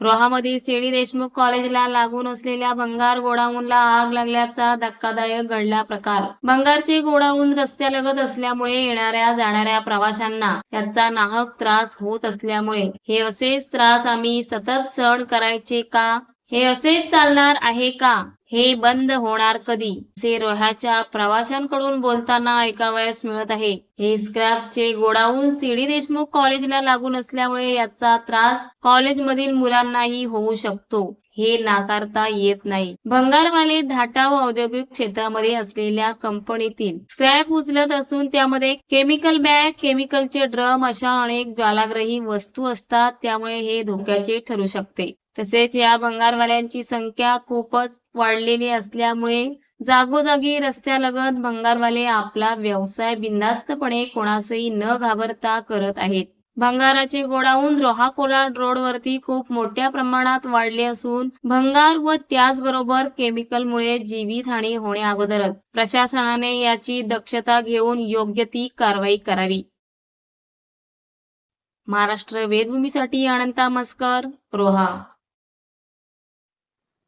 रोहामधील सेडी देशमुख कॉलेजला लागून असलेल्या भंगार गोडाऊनला आग लागल्याचा धक्कादायक घडला प्रकार. भंगारचे गोडाऊन रस्त्यालगत असल्यामुळे येणाऱ्या जाणाऱ्या प्रवाशांना त्याचा नाहक त्रास होत असल्यामुळे हे असेच त्रास आम्ही सतत सहन करायचे का? हे असेच चालणार आहे का? हे बंद होणार कधी? से रोह्याच्या प्रवाशांकडून बोलताना ऐकावयास मिळत आहे. हे स्क्रॅपचे गोडाऊन सीडी देशमुख कॉलेजला लागून असल्यामुळे याचा त्रास कॉलेजमधील मुलांनाही होऊ शकतो. हे नाकारता येत नाही. भंगारवाले धाटाव औद्योगिक क्षेत्रामध्ये असलेल्या कंपनीतील स्क्रॅप उचलत असून त्यामध्ये केमिकल बॅग केमिकलचे ड्रम अशा अनेक ज्वालाग्रही वस्तू असतात. त्यामुळे हे धोक्याचे ठरू शकते. तसेच या भंगारवाल्यांची संख्या खूपच वाढ वाढलेली असल्यामुळे जागोजागी रस्त्यालगत भंगारवाले आपला व्यवसाय बिनधास्तपणे कोणासही न घाबरता करत आहेत. भंगाराचे गोडाऊन रोहाकोला रोडवरती खूप मोठ्या प्रमाणात वाढले असून भंगार व त्याचबरोबर केमिकलमुळे जीवितहानी होण्या अगोदरच प्रशासनाने याची दक्षता घेऊन योग्य ती कारवाई करावी. महाराष्ट्र वेदभूमीसाठी अनंता मस्कर रोहा.